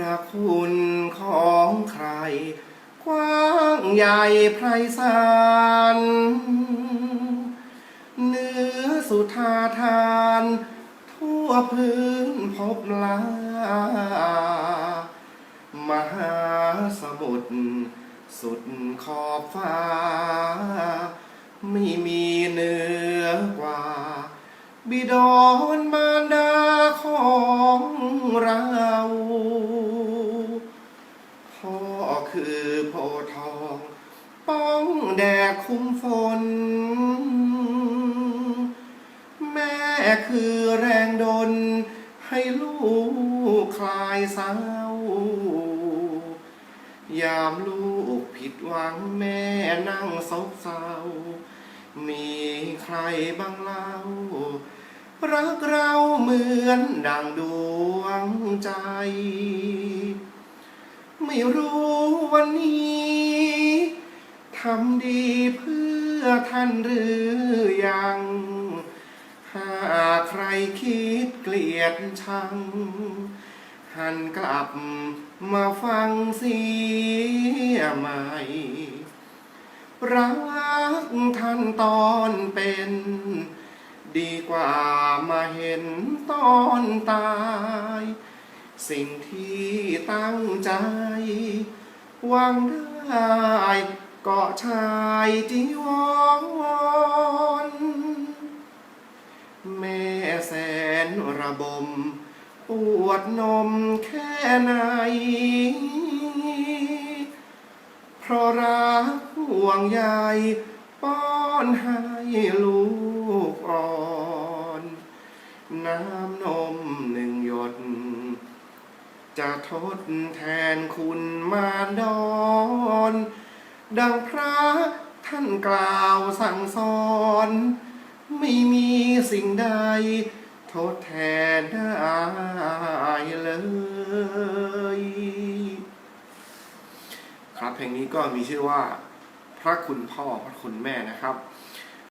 ระคุณของใคร กว้างใหญ่ไพศาลเนื้อสุธาทาน ทั่วพื้นพบลามหาสมุทรสุดขอบฟ้า ไม่มีเหนือกว่า บิดอนมารดาของเรา พ่อคือ โพทอง ป้องแดดคุ้มฝน แม่คือแรงดลให้ลูกคลายเศร้ายามลูกผิดหวังแม่นั่งเศร้าเศร้ามีใครบ้างเล่า รักเราเหมือนดังดวงใจำดีเพื่อท่านหรือยัง หากใครคิดเกลียดชัง หันกลับมาฟังเสียใหม่ รักท่านตอนเป็น ดีกว่ามาเห็นตอนตาย สิ่งที่ตั้งใจวางได้ ก็ชายจีวรแม่แสนระบม ปวดนมแค่ไหน เพราะรักห่วงใยป้อนให้ลูกอ่อน น้ำนมหนึ่งหยด จะทดแทนคุณมาดอน ดังพระท่านกล่าวสั่งสอน ไม่มีสิ่งใดทดแทนได้เลย ครับเพลงนี้ก็มีชื่อว่า พระคุณพ่อพระคุณแม่นะครับ